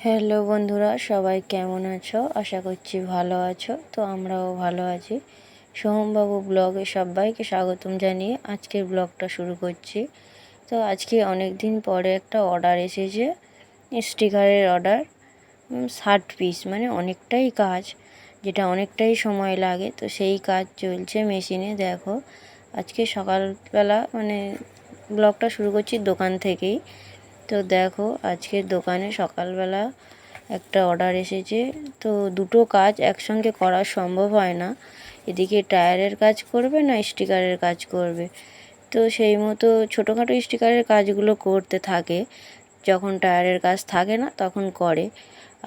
Hello বন্ধুরা, সবাই কেমন আছো? আশা করছি ভালো আছো, তো আমরাও ভালো আছি। সোহমবাবু ব্লগে সবাইকে স্বাগতম জানিয়ে আজকের ব্লগটা শুরু করছি। তো আজকে অনেক দিন পরে একটা অর্ডার এসেছে, স্টিকারের অর্ডার ষাট পিস মানে অনেকটাই কাজ, যেটা অনেকটাই সময় লাগে। তো সেই কাজ চলছে মেশিনে, দেখো। আজকে সকালবেলা মানে ব্লগটা শুরু করছি দোকান থেকেই। তো দেখো আজকের দোকানে সকালবেলা একটা অর্ডার এসেছে। তো দুটো কাজ একসঙ্গে করা সম্ভব হয় না। এদিকে টায়ারের কাজ করবে না স্টিকারের কাজ করবে? তো সেই মতো ছোটোখাটো স্টিকারের কাজগুলো করতে থাকে। যখন টায়ারের কাজ থাকে না, তখন করে।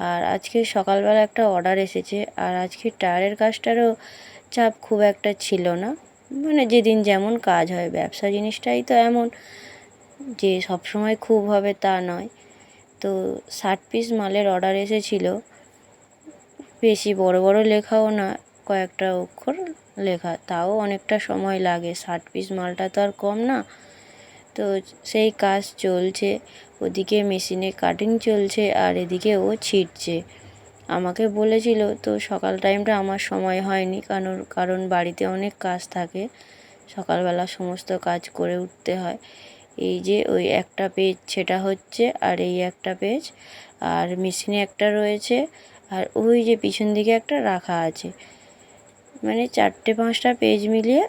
আর আজকে সকালবেলা একটা অর্ডার এসেছে। আর আজকে টায়ারের কাজটারও চাপ খুব একটা ছিল না। মানে যেদিন যেমন কাজ হয়, ব্যবসা জিনিসটাই তো এমন। যে সব সময় খুব হবে তা নয়। তো ষাট পিস মালের অর্ডার এসেছিল। বেশি বড় বড় লেখাও না, কয়েকটা অক্ষর লেখা, তাও অনেকটা সময় লাগে। ষাট পিস মালটা তো আর কম না। তো সেই কাজ চলছে, ওদিকে মেশিনে কাটিং চলছে আর এদিকে ও ছিটছে। আমাকে বলেছিল, তো সকাল টাইমটা আমার সময় হয়নি, কারণ কারণ বাড়িতে অনেক কাজ থাকে। সকালবেলা সমস্ত কাজ করে উঠতে হয়। এই যে ওই একটা পেজ সেটা হচ্ছে আর এই একটা পেজ আর মেশিনে একটা রয়েছে, আর ওই যে পিছন দিকে একটা রাখা আছে। মানে চারটে পাঁচটা পেজ মিলিয়ে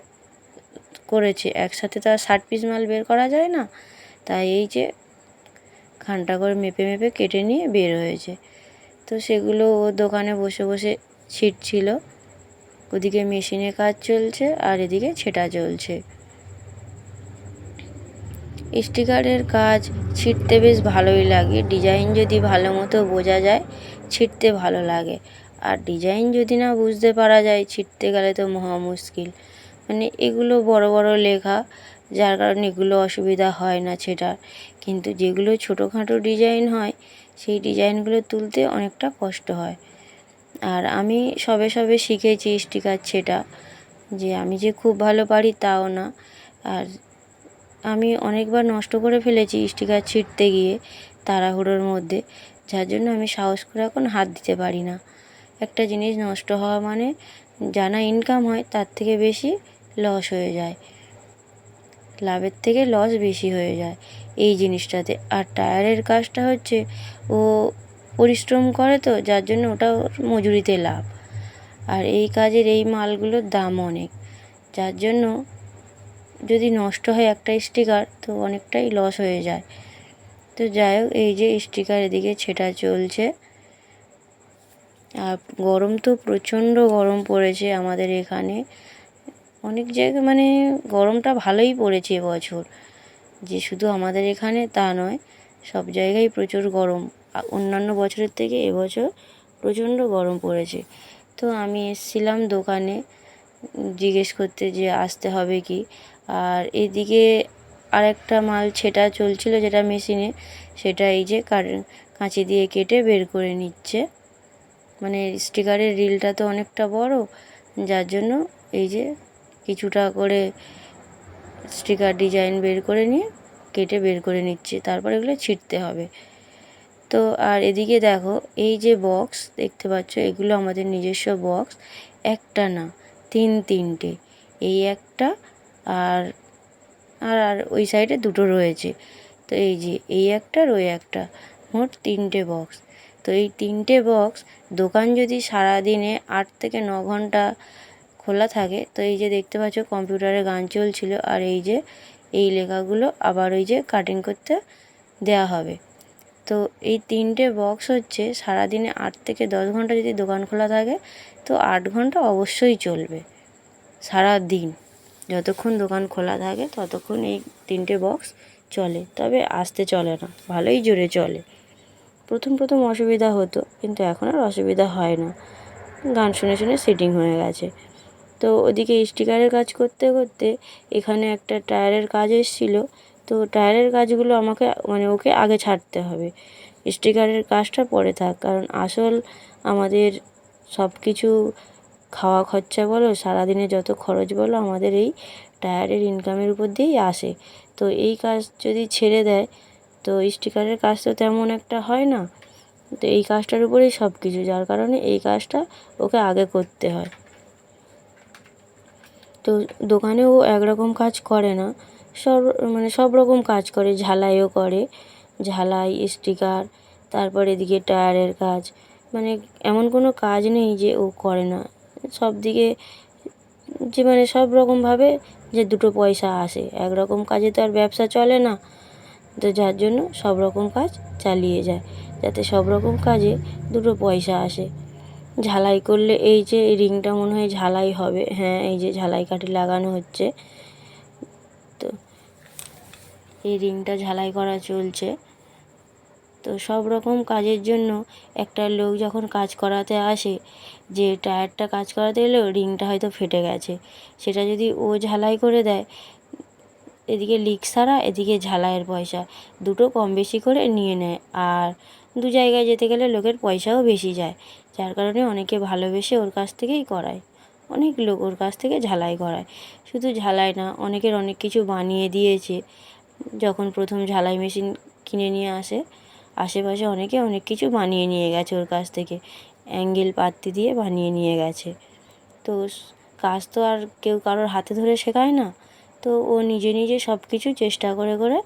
করেছে। একসাথে তো আর ষাট পিস মাল বের করা যায় না। তাই এই যে খানটা করে মেপে মেপে কেটে নিয়ে বের হয়েছে। তো সেগুলো ও দোকানে বসে বসে ছিটছিল। ওদিকে মেশিনে কাজ চলছে আর এদিকে ছেটা চলছে। স্টিকারের কাজ ছিটতে বেশ ভালোই লাগে। ডিজাইন যদি ভালো মতো বোঝা যায়, ছিটতে ভালো লাগে। আর ডিজাইন যদি না বুঝতে পারা যায়, ছিটতে গেলে তো মহা মুশকিল। মানে এগুলো বড় বড় লেখা, যার কারণে এগুলো অসুবিধা হয় না ছেটার। কিন্তু যেগুলো ছোটোখাটো ডিজাইন হয়, সেই ডিজাইনগুলো তুলতে অনেকটা কষ্ট হয়। আর আমি সবে সবে শিখেছি স্টিকার ছেটা। যে আমি যে খুব ভালো পারি তাও না। আর আমি অনেকবার নষ্ট করে ফেলেছি স্টিকার ছিঁড়তে গিয়ে তাড়াহুড়োর মধ্যে, যার জন্য আমি সাহস করে এখন হাত দিতে পারি না। একটা জিনিস নষ্ট হওয়া মানে জানা ইনকাম হয়, তার থেকে বেশি লস হয়ে যায়। লাভের থেকে লস বেশি হয়ে যায় এই জিনিসটাতে। আর টায়ারের কাজটা হচ্ছে, ও পরিশ্রম করে তো, যার জন্য ওটা মজুরিতে লাভ। আর এই কাজের এই মালগুলোর দাম অনেক, যার জন্য যদি নষ্ট হয় একটা স্টিকার, তো অনেকটাই লস হয়ে যায়। তো যাই হোক, এই যে স্টিকার এদিকে ছেটা চলছে। আর গরম তো প্রচণ্ড গরম পড়েছে আমাদের এখানে। অনেক জায়গায় মানে গরমটা ভালোই পড়েছে এবছর। যে শুধু আমাদের এখানে তা নয়, সব জায়গায় প্রচুর গরম। অন্যান্য বছরের থেকে এবছর প্রচণ্ড গরম পড়েছে। তো আমি এসছিলাম দোকানে, জিজ্ঞেস করতে যে আসতে হবে কি? আর এদিকে আরেকটা মাল ছেটা চলছিল যেটা মেশিনে, সেটা এই যে কাঁচি দিয়ে কেটে বের করে নিচ্ছে। মানে স্টিকারের রিলটা তো অনেকটা বড়, যার জন্য এই যে কিছুটা করে স্টিকার ডিজাইন বের করে নিয়ে কেটে বের করে নিচ্ছে, তারপর এগুলো ছিটতে হবে। তো আর এদিকে দেখো, এই যে বক্স দেখতে পাচ্ছ, এগুলো আমাদের নিজস্ব বক্স, একটা না, তিন তিনটে। এই একটা আর আর আর ওই সাইডে দুটো রয়েছে। তো এই যে, এই একটা আর ওই একটা, মোট তিনটে বক্স। তো এই তিনটে বক্স, দোকান যদি সারা দিনে আট থেকে ন ঘণ্টা খোলা থাকে, তো এই যে দেখতে পাচ্ছ কম্পিউটারে গান চলছিল, আর এই যে, এই লেখাগুলো আবার ওই যে কাটিং করতে দেওয়া হবে। তো এই তিনটে বক্স হচ্ছে, সারাদিনে আট থেকে দশ ঘণ্টা যদি দোকান খোলা থাকে, তো আট ঘণ্টা অবশ্যই চলবে সারা দিন যতক্ষণ দোকান খোলা থাকে, ততক্ষণ এই তিনটে বক্স চলে। তবে আসতে চলে না, ভালোই জোরে চলে। প্রথম প্রথম অসুবিধা হতো, কিন্তু এখন আর অসুবিধা হয় না। গান শুনে শুনে সেটিং হয়ে গেছে। তো ওদিকে স্টিকারের কাজ করতে করতে এখানে একটা টায়ারের কাজ এসেছিল। তো টায়ারের কাজগুলো আমাকে মানে ওকে আগে ছাড়তে হবে। স্টিকারের কাজটা পরে থাক, কারণ আসল আমাদের সব কিছু খাওয়া খরচা বলো, সারাদিনে যত খরচ বলো, আমাদের এই টায়ারের ইনকামের উপর দিয়েই আসে। তো এই কাজ যদি ছেড়ে দেয়, তো স্টিকারের কাজ তো তেমন একটা হয় না। তো এই কাজটার উপরেই সব কিছু যার কারণে এই কাজটা ওকে আগে করতে হয়। তো দোকানে ও একরকম কাজ করে না, সব মানে সব রকম কাজ করে, ঝালাইও করে, ঝালাই স্টিকার তারপর এদিকে টায়ারের কাজ মানে এমন কোনো কাজ নেই যে ও করে না। সব দিকে যে মানে সব রকমভাবে যে দুটো পয়সা আসে। একরকম কাজে তো আর ব্যবসা চলে না। তো যার জন্য সব রকম কাজ চালিয়ে যায়। যাতে সব রকম কাজে দুটো পয়সা আসে। ঝালাই করলে এই যে এই রিংটা মনে হয় ঝালাই হবে। হ্যাঁ এই যে ঝালাই কাঠি লাগানো হচ্ছে। তো এই রিংটা ঝালাই করা চলছে। তো সব রকম কাজের জন্য একটা লোক যখন কাজ করাতে আসে যে টায়ারটা কাজ করাতে এলেও রিংটা হয়তো ফেটে গেছে। সেটা যদি ও ঝালাই করে দেয়, এদিকে লিক সারা এদিকে ঝালাইয়ের পয়সা। দুটো কম বেশি করে নিয়ে নেয়। আর দু জায়গায় যেতে গেলে লোকের পয়সাও বেশি যায়। যার কারণে অনেকে ভালোবেসে ওর কাছ থেকেই করায়। অনেক লোক ওর কাছ থেকে ঝালাই করায়। শুধু ঝালাই না, অনেকের অনেক কিছু বানিয়ে দিয়েছে। যখন প্রথম ঝালাই মেশিন কিনে নিয়ে আসে, আশেপাশে অনেকে অনেক কিছু বানিয়ে নিয়ে গেছে ওর কাছ থেকে। অ্যাঙ্গেল পাত্তি দিয়ে বানিয়ে নিয়ে গেছে। তো কাজ তো আর কেউ কারোর হাতে ধরে শেখায় না। তো ও নিজে নিজে সব কিছু চেষ্টা করে করে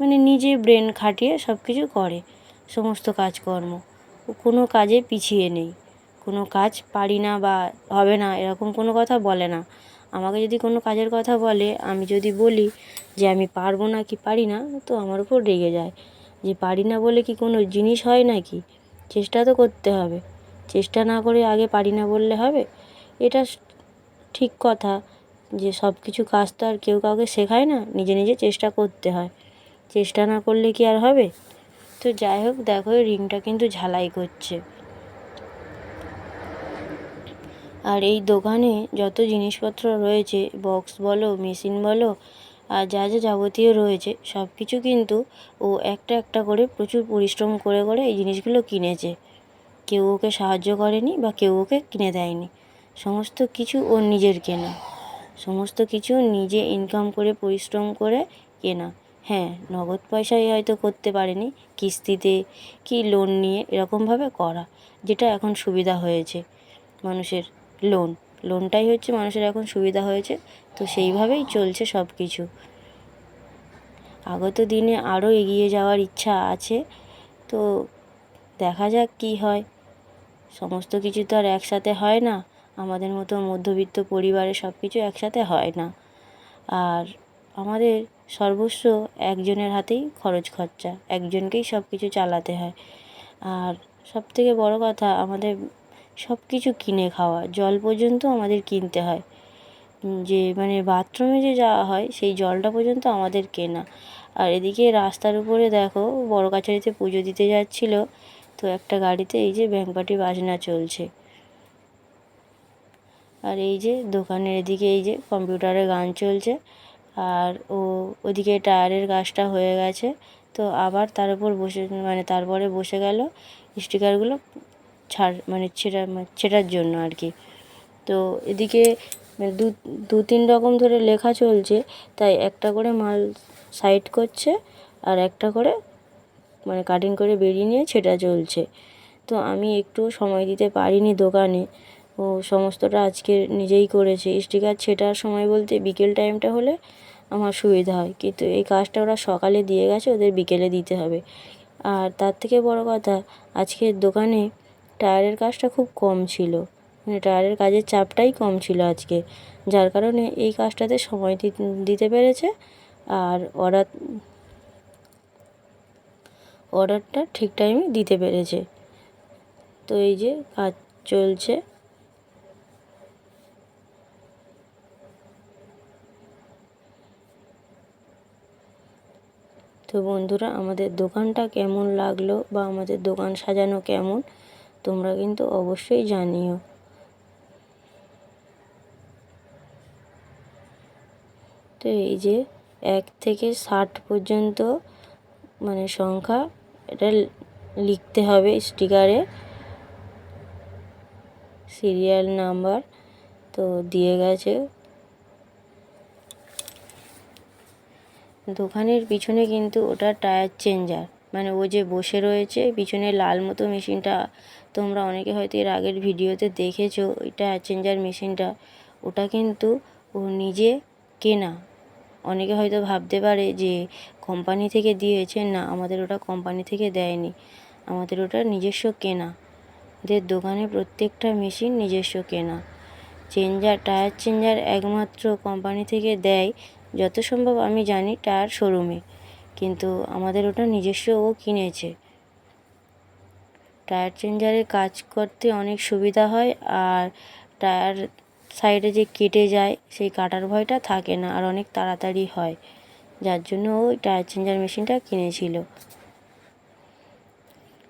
মানে নিজে ব্রেন খাটিয়ে সব কিছু করে, সমস্ত কাজকর্ম। ও কোনো কাজে পিছিয়ে নেই। কোনো কাজ পারি না বা হবে না, এরকম কোনো কথা বলে না। আমাকে যদি কোনো কাজের কথা বলে, আমি যদি বলি যে আমি পারব না কি পারি না, তো আমার উপর রেগে যায়। যে পারি না বলে কি কোনো জিনিস হয় নাকি? চেষ্টা তো করতে হবে। চেষ্টা না করে আগে পারি না বললে হবে? এটা ঠিক কথা যে সব কিছু কাজ তো আর কেউ কাউকে শেখায় না, নিজে নিজে চেষ্টা করতে হয়। চেষ্টা না করলে কি আর হবে? তো যাই হোক, দেখো রিংটা কিন্তু ঝালাই করছে। আর এই দোকানে যত জিনিসপত্র রয়েছে, বক্স বলো, মেশিন বলো আর যা যা যাবতীয় রয়েছে সব কিছু কিন্তু ও একটা একটা করে প্রচুর পরিশ্রম করে করে এই জিনিসগুলো কিনেছে। কেউ ওকে সাহায্য করেনি বা কেউ ওকে কিনে দেয়নি। সমস্ত কিছু ওর নিজের কেনা। সমস্ত কিছু নিজে ইনকাম করে, পরিশ্রম করে কেনা। হ্যাঁ নগদ পয়সায় হয়তো করতে পারেনি, কিস্তিতে কি লোন নিয়ে এরকমভাবে করা, যেটা এখন সুবিধা হয়েছে মানুষের লোন লোনটাই হচ্ছে মানুষের এখন সুবিধা হয়েছে। তো সেইভাবেই চলছে সব কিছু আগত দিনে আরও এগিয়ে যাওয়ার ইচ্ছা আছে, তো দেখা যাক কী হয়। সমস্ত কিছু তো আর একসাথে হয় না, আমাদের মতো মধ্যবিত্ত পরিবারে সব কিছু একসাথে হয় না। আর আমাদের সর্বস্ব একজনের হাতেই খরচ খরচা, একজনকেই সব কিছু চালাতে হয়। আর সব থেকে বড় কথা, আমাদের সব কিছু কিনে খাওয়া, জল পর্যন্ত আমাদের কিনতে হয়। যে মানে বাথরুমে যে যাওয়া হয়, সেই জলটা পর্যন্ত আমাদের কেনা। আর এদিকে রাস্তার উপরে দেখো, বড় কাছারিতে পুজো দিতে যাচ্ছিল, তো একটা গাড়িতে এই যে ব্যাংপাটি বাজনা চলছে। আর এই যে দোকানের এদিকে এই যে কম্পিউটারে গান চলছে, আর ও, ওদিকে টায়ারের কাজটা হয়ে গেছে, তো আবার তার উপর বসে মানে তারপরে বসে গেল স্টিকারগুলো ছাড় মানে ছেঁড়া, ছেঁড়ার জন্য আর কি। তো এদিকে মানে দু দু তিন রকম ধরে লেখা চলছে, তাই একটা করে মাল সাইড করছে আর একটা করে মানে কাটিং করে বেরিয়ে নিয়ে ছেটা চলছে। তো আমি একটু সময় দিতে পারিনি দোকানে। ও সমস্তটা আজকে নিজেই করেছে। স্টিকার ছেটার সময় বলতে বিকেল টাইমটা হলে আমার সুবিধা হয়। কিন্তু এই কাজটা ওরা সকালে দিয়ে গেছে, ওদের বিকেলে দিতে হবে। আর তার থেকে বড় কথা, আজকের দোকানে টায়ারের কাজটা খুব কম ছিল। মানে টায়ারের কাজের চাপটাই কম ছিল আজকে। যার কারণে এই কাজটাতে সময় দিতে পেরেছে। আর অর্ডার, অর্ডারটা ঠিক টাইমে দিতে পেরেছে। তো এই যে কাজ চলছে। তো বন্ধুরা, আমাদের দোকানটা কেমন লাগল বা আমাদের দোকান সাজানো কেমন, তোমরা কিন্তু অবশ্যই জানিও। তো এই যে এক থেকে ষাট পর্যন্ত মানে সংখ্যা এটা লিখতে হবে স্টিকারে। সিরিয়াল নাম্বার তো দিয়ে গেছে। দোকানের পিছনে কিন্তু ওটা টায়ার চেঞ্জার। মানে ও যে বসে রয়েছে, পিছনে লাল মতো মেশিনটা, তোমরা অনেকে হয়তো এর আগের ভিডিওতে দেখেছ, ওই টায়ার চেঞ্জার মেশিনটা। ওটা কিন্তু ও নিজে কেনা। অনেকে হয়তো ভাবতে পারে যে কোম্পানি থেকে দিয়েছে না, আমাদের ওটা কোম্পানি থেকে দেয়নি। আমাদের ওটা নিজস্ব কেনা। ওদের দোকানে প্রত্যেকটা মেশিন নিজস্ব কেনা। চেঞ্জার টায়ার চেঞ্জার একমাত্র কোম্পানি থেকে দেয়, যত সম্ভব আমি জানি টায়ার শোরুমে কিন্তু আমাদের ওটা নিজস্ব ও কিনেছে। টায়ার চেঞ্জারে কাজ করতে অনেক সুবিধা হয়, আর টায়ার সাইডে যে কেটে যায়, সেই কাটার ভয়টা থাকে না আর অনেক তাড়াতাড়ি হয়। যার জন্য ওই টায়ার চেঞ্জার মেশিনটা কিনেছিল।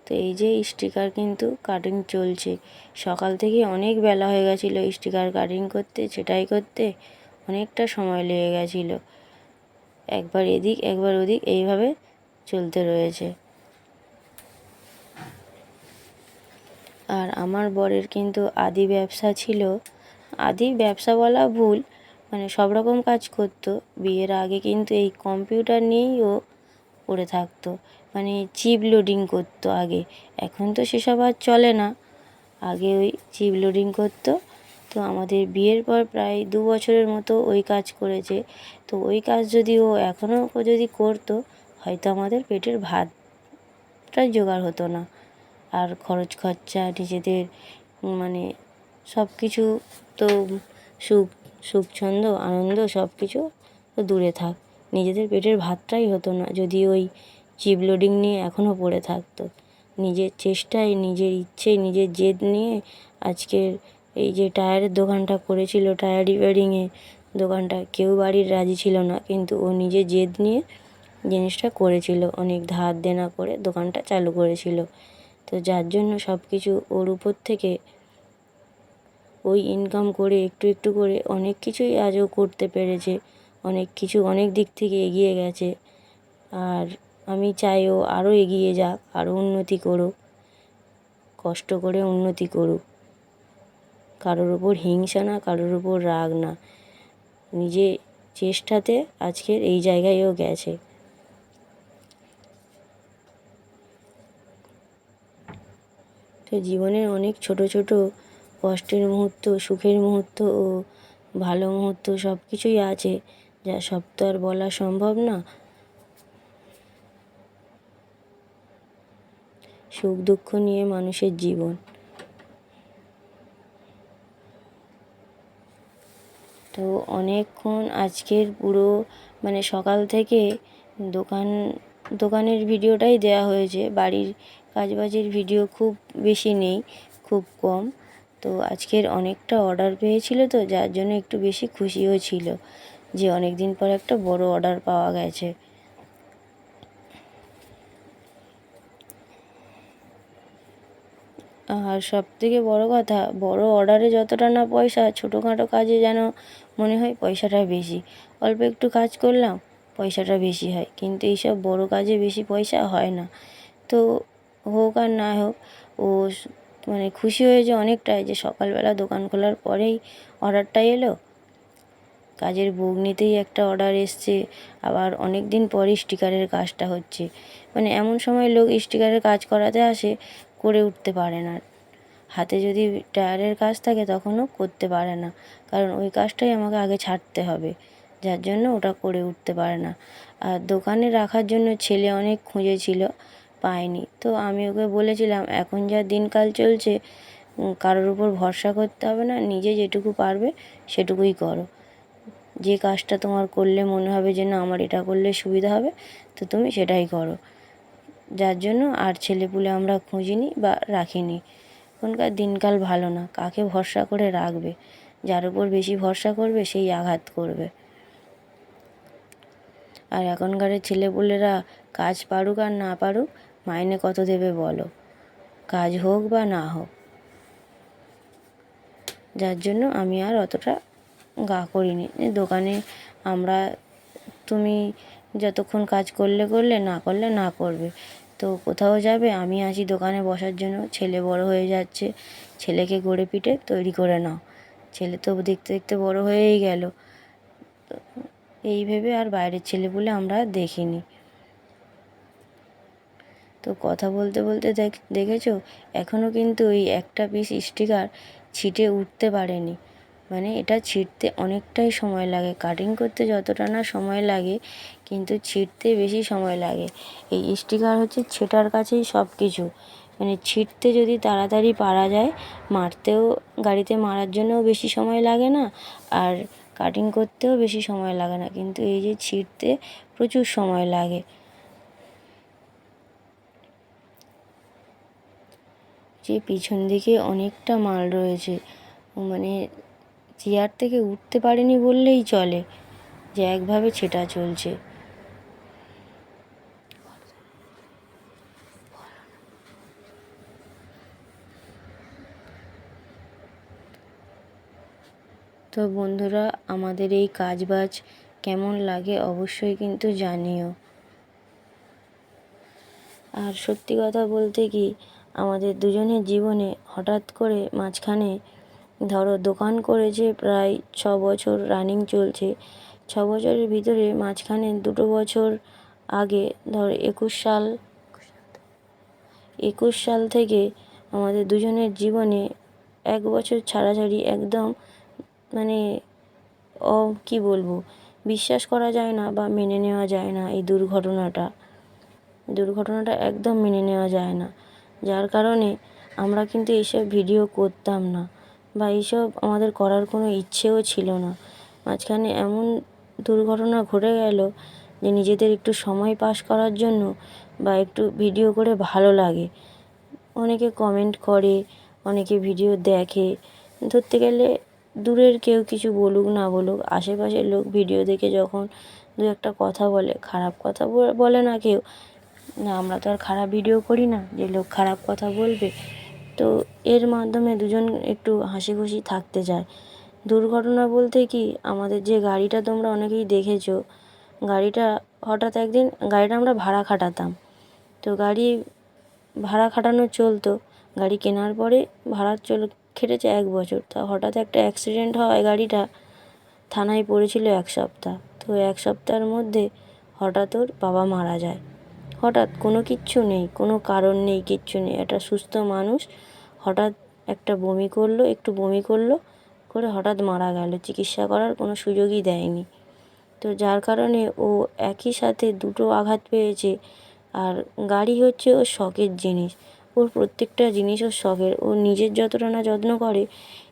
তো এই যে স্টিকার কিন্তু কাটিং চলছে। সকাল থেকে অনেক বেলা হয়ে গেছিল স্টিকার কাটিং করতে, সেটাই করতে অনেকটা সময় লেগে গেছিল। একবার এদিক, একবার ওদিক এইভাবে চলতে রয়েছে। আর আমার বরের কিন্তু আদি ব্যবসা ছিল আদি ব্যবসা বলা ভুল। মানে সব রকম কাজ করতো। বিয়ের আগে কিন্তু এই কম্পিউটার নিয়েই ও পড়ে থাকতো। মানে চিপ লোডিং করতো আগে। এখন তো সেসব আর চলে না। আগে ওই চিপ লোডিং করতো। তো আমাদের বিয়ের পর প্রায় দু বছরের মতো ওই কাজ করেছে। তো ওই কাজ যদি ও এখনও যদি করতো, হয়তো আমাদের পেটের ভাতটা জোগাড় হতো না। আর খরচ খরচা নিজেদের মানে সব কিছু তো সুখ সুখ ছন্দ আনন্দ সব কিছু তো দূরে থাক। নিজেদের পেটের ভাতটাই হতো না, যদি ওই চিপ লোডিং নিয়ে এখনও পড়ে থাকতো। নিজের চেষ্টায়, নিজের ইচ্ছেই নিজের জেদ নিয়ে আজকের এই যে টায়ারের দোকানটা করেছিল, টায়ার রিপেয়ারিংয়ে দোকানটা, কেউ বাড়ির রাজি ছিল না, কিন্তু ও নিজে জেদ নিয়ে জিনিসটা করেছিল, অনেক ধার দেনা করে দোকানটা চালু করেছিল। তো যার জন্য সব কিছু ওর উপর থেকে ওই ইনকাম করে একটু একটু করে অনেক কিছুই আজও করতে পেরেছে। অনেক কিছু অনেক দিক থেকে এগিয়ে গেছে। আর আমি চাই ও আরও এগিয়ে যাক, আরও উন্নতি করুক, কষ্ট করে উন্নতি করুক। কারোর ওপর হিংসা না, কারোর ওপর রাগ না। নিজে চেষ্টাতে আজকের এই জায়গায়ও গেছে। তো জীবনের অনেক ছোট ছোট কষ্টের মুহূর্ত, সুখের মুহূর্ত ও ভালো মুহূর্ত সব কিছুই আছে, যা সব তো আর বলা সম্ভব না। সুখ দুঃখ নিয়ে মানুষের জীবন। তো অনেকক্ষণ আজকের পুরো মানে সকাল থেকে দোকান, দোকানের ভিডিওটাই দেওয়া হয়েছে। বাড়ির কাজবাজের ভিডিও খুব বেশি নেই, খুব কম। তো আজকের অনেকটা অর্ডার পেয়েছিল তো, যার জন্য একটু বেশি খুশিও ছিল যে অনেক দিন পর একটা বড় অর্ডার পাওয়া গেছে। আর সব থেকে বড় কথা, বড় অর্ডারে যতটা না পয়সা, ছোটোখাটো কাজে যেন মনে হয় পয়সাটা বেশি। অল্প একটু কাজ করলাম, পয়সাটা বেশি হয়। কিন্তু এইসব বড় কাজে বেশি পয়সা হয় না। তো হোক আর না হোক, ও মানে খুশি হয়েছে অনেকটাই যে সকালবেলা দোকান খোলার পরেই অর্ডারটা এলো। কাজের নিতেই একটা অর্ডার এসছে। আবার অনেক দিন পরই স্টিকারের কাজটা হচ্ছে। মানে এমন সময় লোক স্টিকারের কাজ করাতে আসে, করে উঠতে পারে না। হাতে যদি টায়ারের কাজ থাকে তখনও করতে পারে না। কারণ ওই কাজটাই আমাকে আগে ছাড়তে হবে। যার জন্য ওটা করে উঠতে পারে না। আর দোকানে রাখার জন্য ছেলে অনেক খুঁজেছিল পায়নি তো আমি ওকে বলেছিলাম, এখন যা দিনকাল চলছে কারোর উপর ভরসা করতে হবে না, নিজে যেটুকু পারবে সেটুকুই করো। যে কাজটা তোমার করলে মনে হবে যে না আমার এটা করলে সুবিধা হবে, তো তুমি সেটাই করো। যার জন্য আর ছেলেপুলে আমরা খুঁজিনি বা রাখিনি। এখনকার দিনকাল ভালো না, কাকে ভরসা করে রাখবে? যার উপর বেশি ভরসা করবে, সেই আঘাত করবে। আর এখনকারের ছেলেপুলেরা কাজ পারুক আর না পারুক মাইনে কত দেবে বলো? কাজ হোক বা না হোক। যার জন্য আমি আর অতটা গা করিনি। দোকানে আমরা, তুমি যতক্ষণ কাজ করলে করলে, না করলে না করবে। তো কোথাও যাবে? আমি আছি দোকানে বসার জন্য। ছেলে বড় হয়ে যাচ্ছে। ছেলেকে গড়ে পিটে তৈরি করে নাও। ছেলে তো দেখতে দেখতে বড় হয়েই গেল। এই ভেবে আর বাইরের ছেলে বলে আমরা দেখিনি। তো কথা বলতে বলতে দেখ, দেখেছ? এখনও কিন্তু ওই একটা পিস স্টিকার ছিটে উঠতে পারেনি। মানে এটা ছিটতে অনেকটাই সময় লাগে। কাটিং করতে যতটা না সময় লাগে, কিন্তু ছিটতে বেশি সময় লাগে। এই স্টিকার হচ্ছে ছেটার কাছেই সব কিছু মানে ছিটতে যদি তাড়াতাড়ি পারা যায়, মারতেও, গাড়িতে মারার জন্যও বেশি সময় লাগে না, আর কাটিং করতেও বেশি সময় লাগে না। কিন্তু এই যে ছিটতে প্রচুর সময় লাগে। যে পিছন দিকে অনেকটা মাল রয়েছে। মানে চেয়ার থেকে উঠতে পারেনি বললেই চলে। যে একভাবে ছেটা চলছে। তো বন্ধুরা, আমাদের এই কাজবাজ কেমন লাগে অবশ্যই কিন্তু জানিও। আর সত্যি কথা বলতে কি আমাদের দুজনের জীবনে হঠাৎ করে মাঝখানে ধরো দোকান করেছে প্রায় ছ বছর রানিং চলছে। ছ বছরের ভিতরে মাঝখানে দুটো বছর আগে ধর একুশ সাল একুশ সাল থেকে আমাদের দুজনের জীবনে এক বছর ছাড়াছাড়ি একদম মানে অ, কী বলব, বিশ্বাস করা যায় না বা মেনে নেওয়া যায় না এই দুর্ঘটনাটা। দুর্ঘটনাটা একদম মেনে নেওয়া যায় না। যার কারণে আমরা কিন্তু এইসব ভিডিও করতাম না বা এইসব আমাদের করার কোনো ইচ্ছেও ছিল না। মাঝখানে এমন দুর্ঘটনা ঘটে গেল যে নিজেদের একটু সময় পাস করার জন্য বা একটু ভিডিও করে ভালো লাগে। অনেকে কমেন্ট করে, অনেকে ভিডিও দেখে। ধরতে গেলে দূরের কেউ কিছু বলুক না বলুক, আশেপাশের লোক ভিডিও দেখে যখন দু একটা কথা বলে, খারাপ কথা বলে না কেউ না, আমরা তো আর খারাপ ভিডিও করি না, যে লোক খারাপ কথা বলবে। তো এর মাধ্যমে দুজন একটু হাসি খুশি থাকতে চায় দুর্ঘটনা বলতে কি, আমাদের যে গাড়িটা তোমরা অনেকেই দেখেছ, গাড়িটা হঠাৎ একদিন, গাড়িটা আমরা ভাড়া খাটাতাম। তো গাড়ি ভাড়া খাটানো চলতো, গাড়ি কেনার পরে ভাড়া চল, খেটেছে এক বছর। তা হঠাৎ একটা অ্যাক্সিডেন্ট হওয়ায় গাড়িটা থানায় পড়েছিল এক সপ্তাহ। তো এক সপ্তাহের মধ্যে হঠাৎ ওর বাবা মারা যায়। হঠাৎ কোনো কিচ্ছু নেই, কোনো কারণ নেই, কিচ্ছু নেই। একটা সুস্থ মানুষ হঠাৎ একটা বমি করল, একটু বমি করল, করে হঠাৎ মারা গেল। চিকিৎসা করার কোনো সুযোগই দেয়নি। তো যার কারণে ও একই সাথে দুটো আঘাত পেয়েছে। আর গাড়ি হচ্ছে ওর শখের জিনিস। ওর প্রত্যেকটা জিনিস ওর শখের। ও নিজের যতটা না যত্ন করে,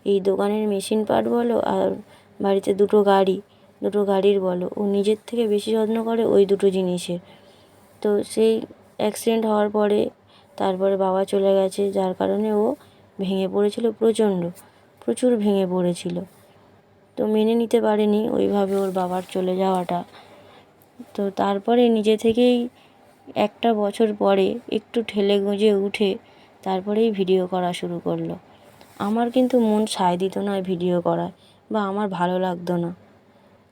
এই দোকানের মেশিন পার্ট বলো আর বাড়িতে দুটো গাড়ি, দুটো গাড়ির বলো, ও নিজের থেকে বেশি যত্ন করে ওই দুটো জিনিসের। তো সেই অ্যাক্সিডেন্ট হওয়ার পরে তারপরে বাবা চলে গেছে, যার কারণে ও ভেঙে পড়েছিল প্রচণ্ড, প্রচুর ভেঙে পড়েছিল। তো মেনে নিতে পারেনি, ওইভাবে ওর বাবার চলে যাওয়াটা। তো তারপরে নিজে থেকেই একটা বছর পরে একটু ঠেলে গুঁজে উঠে তারপরেই ভিডিও করা শুরু করল। আমার কিন্তু মন সায় দিত না ভিডিও করায় বা আমার ভালো লাগতো না।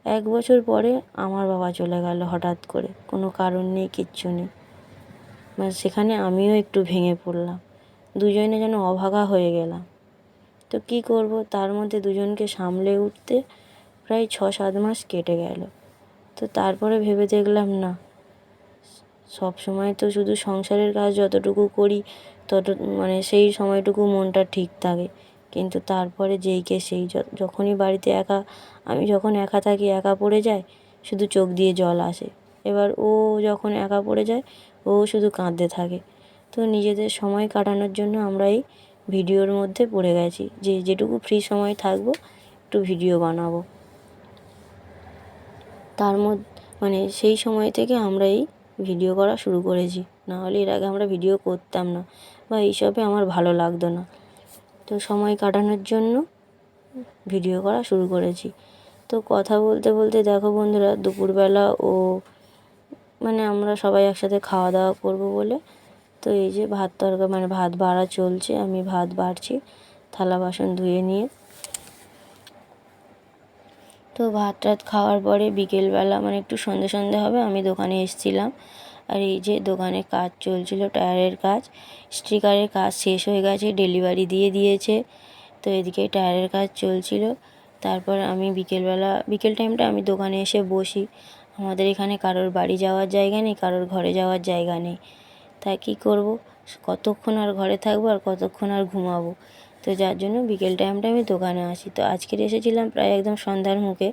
এক বছর পরে আমার বাবা চলে গেল হঠাৎ করে। কোনো কারণ নেই, কিচ্ছু নেই। মানে সেখানে আমিও একটু ভেঙে পড়লাম। দুজনে যেন অভাগা হয়ে গেলাম। তো কী করব, তার মধ্যে দুজনকে সামলে উঠতে প্রায় ছ সাত মাস কেটে গেল। তো তারপরে ভেবে দেখলাম, না, সব সময় তো শুধু সংসারের কাজ যতটুকু করি, তত মানে সেই সময়টুকু মনটা ঠিক থাকে। কিন্তু তারপরে যেই কে সেই যখনই বাড়িতে একা, আমি যখন একা থাকি, একা পড়ে যায়, শুধু চোখ দিয়ে জল আসে। এবার ও যখন একা পড়ে যায়, ও শুধু কাঁদতে থাকে। তো নিজেদের সময় কাটানোর জন্য আমরা এই ভিডিওর মধ্যে পড়ে গেছি। যে যেটুকু ফ্রি সময় থাকব, একটু ভিডিও বানাবো। তার মধ্যে মানে সেই সময় থেকে আমরা এই ভিডিও করা শুরু করেছি। নাহলে এর আগে আমরা ভিডিও করতাম না বা এইসবে আমার ভালো লাগতো না। তো সময় কাটানোর জন্য ভিডিও করা শুরু করেছি। তো কথা বলতে বলতে দেখো বন্ধুরা, দুপুরবেলা ও মানে আমরা সবাই একসাথে খাওয়া দাওয়া করব বলে, তো এই যে ভাত তরকা মানে ভাত বাড়া চলছে, আমি ভাত বাড়ছি, থালা বাসন ধুয়ে নিয়ে। তো ভাত টাত খাওয়ার পরে বিকেলবেলা মানে একটু সন্ধে সন্ধে হবে, আমি দোকানে এসেছিলাম। আর এই যে দোকানে কাজ চলছিল, টায়ারের কাজ, স্টিকারের কাজ শেষ হয়ে গেছে, ডেলিভারি দিয়ে দিয়েছে। তো এদিকে টায়ারের কাজ চলছিল। তারপর আমি বিকেলবেলা, বিকেল টাইমটা আমি দোকানে এসে বসি। আমাদের এখানে কারোর বাড়ি যাওয়ার জায়গা নেই, কারোর ঘরে যাওয়ার জায়গা নেই। তাই কী করব? কতক্ষণ আর ঘরে থাকব আর কতক্ষণ আর ঘুমাবো? তো যার জন্য বিকেল টাইমটা আমি দোকানে আসি। তো আজকের এসেছিলাম প্রায় একদম সন্ধ্যার মুখে।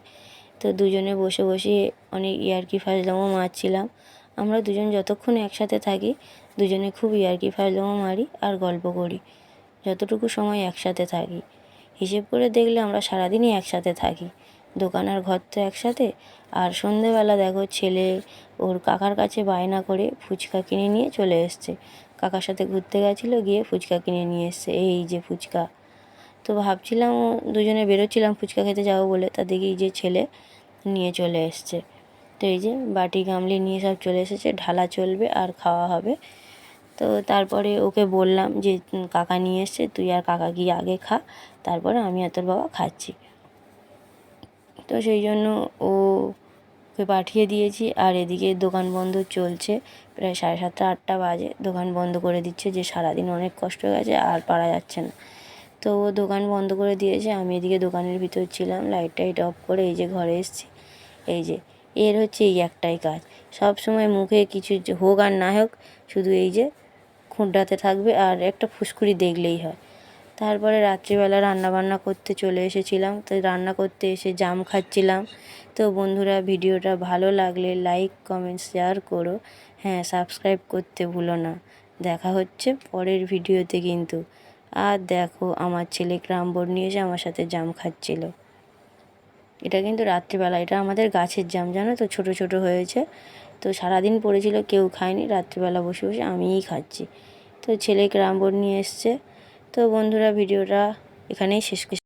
তো দুজনে বসে বসে অনেক ইয়ার্কি ফাজলামো মারছিলাম। আমরা দুজন যতক্ষণ একসাথে থাকি, দুজনে খুব ইয়ার্কি ফাজলামো মারি আর গল্প করি, যতটুকু সময় একসাথে থাকি। হিসেব করে দেখলে আমরা সারাদিনই একসাথে থাকি। দোকান আর ঘর তো একসাথে, আর সন্ধেবেলা দেখো ছেলে ওর কাকার কাছে বায়না করে ফুচকা কিনে নিয়ে চলে এসছে। কাকার সাথে ঘুরতে গেছিল, গিয়ে ফুচকা কিনে নিয়ে এসছে। এই যে ফুচকা। তো ভাবছিলাম দুজনে বেরোচ্ছিলাম ফুচকা খেতে যাব বলে। তা দেখি যে ছেলে নিয়ে চলে এসছে। তো এই যে বাটি গামলি নিয়ে সব চলে এসেছে, ঢালা চলবে আর খাওয়া হবে। তো তারপরে ওকে বললাম যে কাকা নিয়ে এসছে, তুই আর কাকা গিয়ে আগে খা, তারপরে আমি আর তোর বাবা খাচ্ছি। তো সেই জন্য ও ওকে পাঠিয়ে দিয়েছি, আর এদিকে দোকান বন্ধ চলছে, প্রায় সাড়ে সাতটা, আটটা বাজে। দোকান বন্ধ করে দিচ্ছে যে, সারাদিন অনেক কষ্ট গেছে, আর পারা যাচ্ছে না। তো ও দোকান বন্ধ করে দিয়েছে, আমি এদিকে দোকানের ভিতর ছিলাম, লাইট টাইট অফ করে এই যে ঘরে এসেছি। এই যে এর হচ্ছে এই একটাই কাজ। সব সময় মুখে কিছু হোক আর না হোক, শুধু এই যে খুঁটাতে থাকবে আর একটা ফুসকুড়ি দেখলেই হয়। তারপরে রাত্রিবেলা রান্না বান্না করতে চলে এসেছিলাম। তো রান্না করতে এসে জাম খাচ্ছিলাম। তো বন্ধুরা, ভিডিওটা ভালো লাগলে লাইক কমেন্ট শেয়ার করো। হ্যাঁ সাবস্ক্রাইব করতে ভুলো না। দেখা হচ্ছে পরের ভিডিওতে কিন্তু। আর দেখো, আমার ছেলে ক্রাম বোর্ড নিয়ে এসে আমার সাথে জাম খাচ্ছিল। এটা কিন্তু রাত্রিবেলা, এটা আমাদের গাছের জাম, জানো তো? ছোট ছোট হয়েছে। তো সারাদিন পড়েছিল, কেউ খায়নি। রাত্রিবেলা বসে বসে আমিই খাচ্ছি। তো ছেলে বোর্ড নিয়ে এসছে। তো বন্ধুরা, ভিডিওটা এখানেই শেষ করছি।